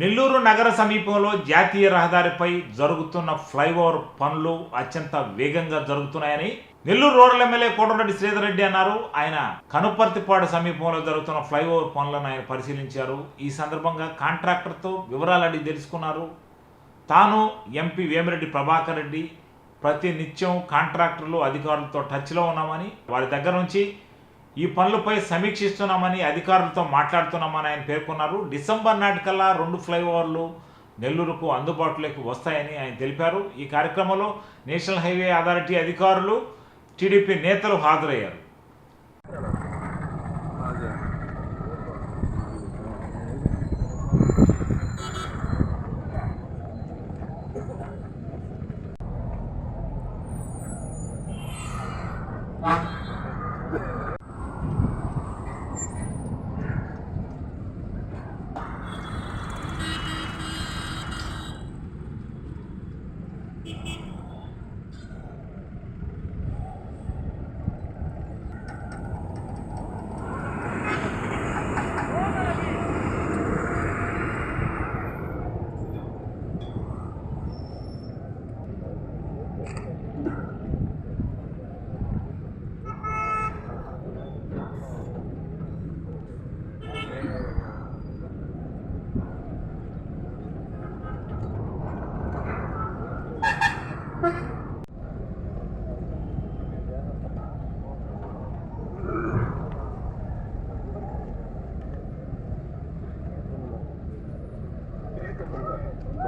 నెల్లూరు నగర సమీపంలో జాతీయ రహదారిపై జరుగుతున్న ఫ్లైఓవర్ పనులు అత్యంత వేగంగా జరుగుతున్నాయని నెల్లూరు రూరల్ ఎమ్మెల్యే కోటరెడ్డి శ్రీధర్ రెడ్డి అన్నారు. ఆయన కనుపర్తిపాడు సమీపంలో జరుగుతున్న ఫ్లైఓవర్ పనులను ఆయన పరిశీలించారు. ఈ సందర్భంగా కాంట్రాక్టర్తో వివరాలు అడిగి తెలుసుకున్నారు. తాను ఎంపీ వేమిరెడ్డి ప్రభాకర్ రెడ్డి ప్రతి నిత్యం కాంట్రాక్టర్లు అధికారులతో టచ్లో ఉన్నామని వారి దగ్గర నుంచి ఈ పనులపై సమీక్షిస్తున్నామని అధికారులతో మాట్లాడుతున్నామని ఆయన పేర్కొన్నారు. డిసెంబర్ నాటికల్లా రెండు ఫ్లైఓవర్లు నెల్లూరుకు అందుబాటులోకి వస్తాయని ఆయన తెలిపారు. ఈ కార్యక్రమంలో నేషనల్ హైవే అథారిటీ అధికారులు టీడీపీ నేతలు హాజరయ్యారు.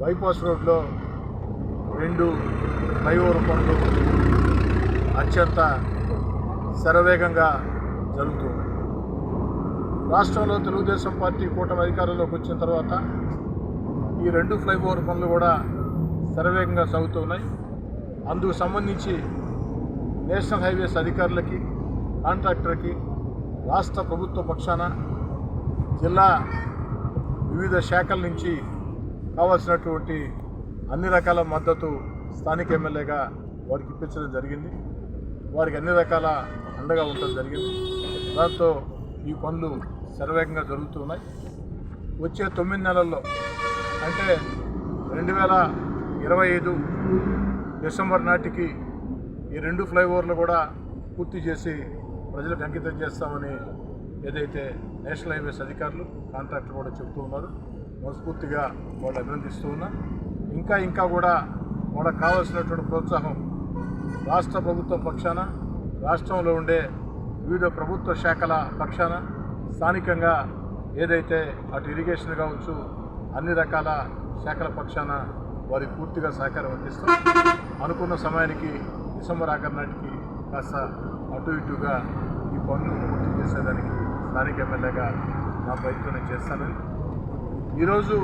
బైపాస్ రోడ్లో రెండు ఫ్లైఓవర్ పనులు అత్యంత శరవేగంగా జరుగుతుంది రాష్ట్రంలో తెలుగుదేశం పార్టీ కూటమి అధికారంలోకి వచ్చిన తర్వాత ఈ రెండు ఫ్లైఓవర్ పనులు కూడా శరవేగంగా సాగుతున్నాయి. అందుకు సంబంధించి నేషనల్ హైవేస్ అధికారులకి కాంట్రాక్టర్కి రాష్ట్ర ప్రభుత్వ పక్షాన జిల్లా వివిధ శాఖల నుంచి కావాల్సినటువంటి అన్ని రకాల మద్దతు స్థానిక ఎమ్మెల్యేగా వారికి ఇప్పించడం జరిగింది. వారికి అన్ని రకాల అండగా ఉండడం జరిగింది. దాంతో ఈ పనులు శరవేగంగా జరుగుతున్నాయి వచ్చే తొమ్మిది నెలల్లో అంటే రెండు వేల ఇరవై ఐదు డిసెంబర్ నాటికి ఈ రెండు ఫ్లైఓవర్లు కూడా పూర్తి చేసి ప్రజలకు అంకితం చేస్తామని ఏదైతే నేషనల్ హైవేస్ అధికారులు కాంట్రాక్టర్ కూడా చెబుతూ ఉన్నారు. మనస్ఫూర్తిగా వాళ్ళు అభినందిస్తూ ఉన్నా. ఇంకా ఇంకా కూడా వాళ్ళకి కావాల్సినటువంటి ప్రోత్సాహం రాష్ట్ర ప్రభుత్వం పక్షాన రాష్ట్రంలో ఉండే వివిధ ప్రభుత్వ శాఖల పక్షాన స్థానికంగా ఏదైతే అటు ఇరిగేషన్ కావచ్చు అన్ని రకాల శాఖల పక్షాన వారికి పూర్తిగా సహకారం అందిస్తాం. అనుకున్న సమయానికి డిసెంబర్ ఆఖరి నాటికి కాస్త అటు ఇటుగా ఈ పనులు పూర్తి చేసేదానికి స్థానిక ఎమ్మెల్యేగా నా ప్రయత్నం చేస్తానని ఈరోజు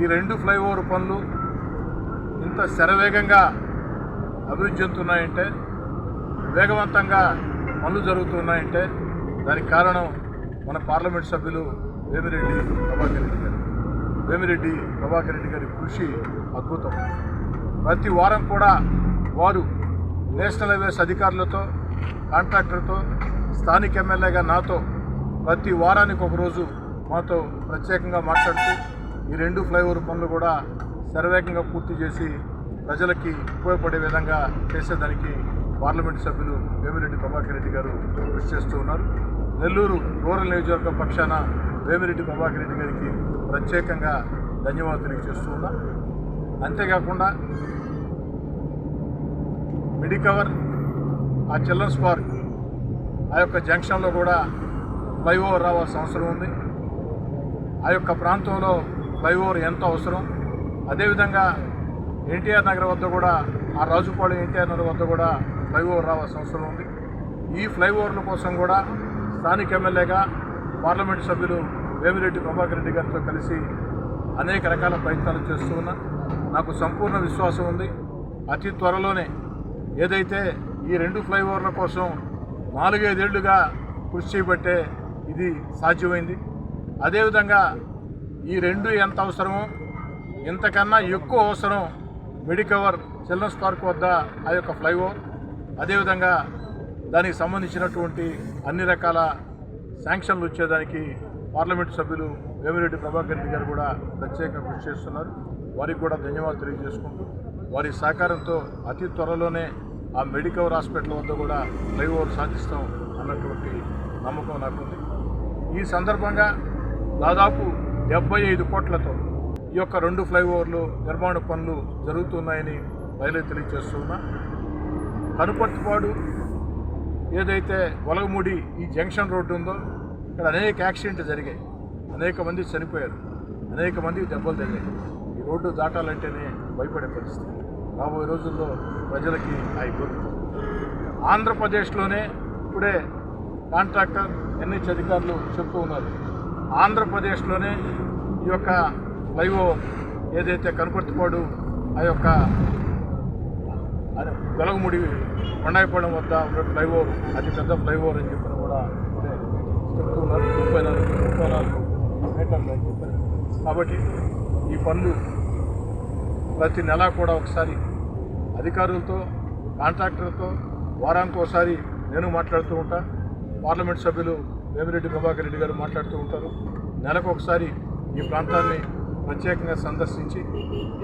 ఈ రెండు ఫ్లైఓవర్ పనులు ఇంత శరవేగంగా అభివృద్ధి చెందుతున్నాయంటే వేగవంతంగా పనులు జరుగుతున్నాయంటే దానికి కారణం మన పార్లమెంట్ సభ్యులు వేమిరెడ్డి ప్రభాకర్ రెడ్డి గారు. వేమిరెడ్డి ప్రభాకర్ రెడ్డి గారి కృషి అద్భుతం. ప్రతి వారం కూడా వారు నేషనల్ హైవేస్ అధికారులతో కాంట్రాక్టర్తో స్థానిక ఎమ్మెల్యేగా నాతో ప్రతి వారానికి ఒకరోజు మాతో ప్రత్యేకంగా మాట్లాడుతూ ఈ రెండు ఫ్లైఓవర్ పనులు కూడా శరవేగంగా పూర్తి చేసి ప్రజలకి ఉపయోగపడే విధంగా చేసేదానికి పార్లమెంట్ సభ్యులు వేమిరెడ్డి ప్రభాకర్ రెడ్డి గారు కృషి చేస్తూ ఉన్నారు. నెల్లూరు రూరల్ నియోజకవర్గ పక్షాన వేమిరెడ్డి ప్రభాకర్ రెడ్డి గారికి ప్రత్యేకంగా ధన్యవాదాలు తెలియజేస్తూ ఉన్నా. అంతేకాకుండా మిడికవర్ ఆ చిల్డ్రన్స్ పార్క్ ఆ యొక్క జంక్షన్లో కూడా ఫ్లైఓవర్ రావాల్సిన అవసరం ఉంది. ఆ యొక్క ప్రాంతంలో ఫ్లైఓవర్ ఎంతో అవసరం? అదేవిధంగా ఎన్టీఆర్ నగర్ వద్ద కూడా ఆ రాజుపాడు ఎన్టీఆర్ నగర్ వద్ద కూడా ఫ్లైఓవర్ రావాల్సిన అవసరం ఉంది. ఈ ఫ్లైఓవర్ల కోసం కూడా స్థానిక ఎమ్మెల్యేగా పార్లమెంట్ సభ్యులు వేమిరెడ్డి ప్రభాకర్ రెడ్డి గారితో కలిసి అనేక రకాల ప్రయత్నాలు చేస్తూ ఉన్నా. నాకు సంపూర్ణ విశ్వాసం ఉంది. అతి త్వరలోనే ఏదైతే ఈ రెండు ఫ్లైఓవర్ల కోసం నాలుగైదేళ్ళుగా కృషి చేయబట్టే ఇది సాధ్యమైంది. అదేవిధంగా ఈ రెండు ఎంత అవసరమో ఇంతకన్నా ఎక్కువ అవసరం మెడికవర్ చిల్డ్రన్స్ పార్క్ వద్ద ఆ యొక్క ఫ్లైఓవర్. అదేవిధంగా దానికి సంబంధించినటువంటి అన్ని రకాల శాంక్షన్లు వచ్చేదానికి పార్లమెంటు సభ్యులు వేమిరెడ్డి ప్రభాకర్ రెడ్డి గారు కూడా ప్రత్యేక కృషి చేస్తున్నారు. వారికి కూడా ధన్యవాదాలు తెలియజేసుకుంటూ వారి సహకారంతో అతి త్వరలోనే ఆ మెడికవర్ హాస్పిటల్ వద్ద కూడా ఫ్లైఓవర్ సాధిస్తాం అన్నటువంటి నమ్మకం నాకుంది. ఈ సందర్భంగా దాదాపు డెబ్బై ఐదు కోట్లతో ఈ యొక్క రెండు ఫ్లైఓవర్లు నిర్మాణ పనులు జరుగుతున్నాయని రైల్వే తెలియజేస్తున్నా. కనుపర్తిపాడు ఏదైతే వలగముడి ఈ జంక్షన్ రోడ్డు ఉందో ఇక్కడ అనేక యాక్సిడెంట్లు జరిగాయి. అనేక మంది చనిపోయారు. అనేక మంది దెబ్బలు తగిలాయి. ఈ రోడ్డు దాటాలంటేనే భయపడే పరిస్థితి. రాబోయే రోజుల్లో ప్రజలకి అయిపోతుంది ఆంధ్రప్రదేశ్లోనే ఇప్పుడే కాంట్రాక్టర్ ఎన్హెచ్ అధికారులు చెప్తూ ఉన్నారు. ఆంధ్రప్రదేశ్లోనే ఈ యొక్క ఫ్లైఓవర్ ఏదైతే కనుపర్తిపాడు ఆ యొక్క గొలగముడి వెలగముడి కొండాయిపాలెం వద్ద ఉన్న ఫ్లైఓవర్ అతి పెద్ద ఫ్లైఓవర్ అని చెప్పిన కూడా చెప్తున్నారు ముప్పై నాలుగు ముప్పై నాలుగు మీటర్లు అని చెప్పారు. కాబట్టి ఈ పనులు ప్రతి నెల కూడా ఒకసారి అధికారులతో కాంట్రాక్టర్లతో వారానికి ఒకసారి నేను మాట్లాడుతూ ఉంటా. పార్లమెంట్ సభ్యులు వేమిరెడ్డి ప్రభాకర్ రెడ్డి గారు మాట్లాడుతూ ఉంటారు. నెలకు ఒకసారి ఈ ప్రాంతాన్ని ప్రత్యేకంగా సందర్శించి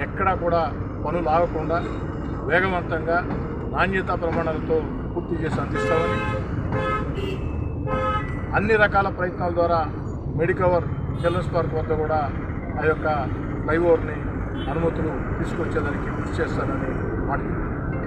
ఎక్కడా కూడా పనులు ఆగకుండా వేగవంతంగా నాణ్యతా ప్రమాణాలతో పూర్తి చేసి అందిస్తామని అన్ని రకాల ప్రయత్నాల ద్వారా మెడికవర్ చిల్డ్రన్స్ పార్క్ వద్ద కూడా ఆ యొక్క ఫ్లైఓవర్ని అనుమతులు తీసుకొచ్చేదానికి కృషి చేస్తానని మాట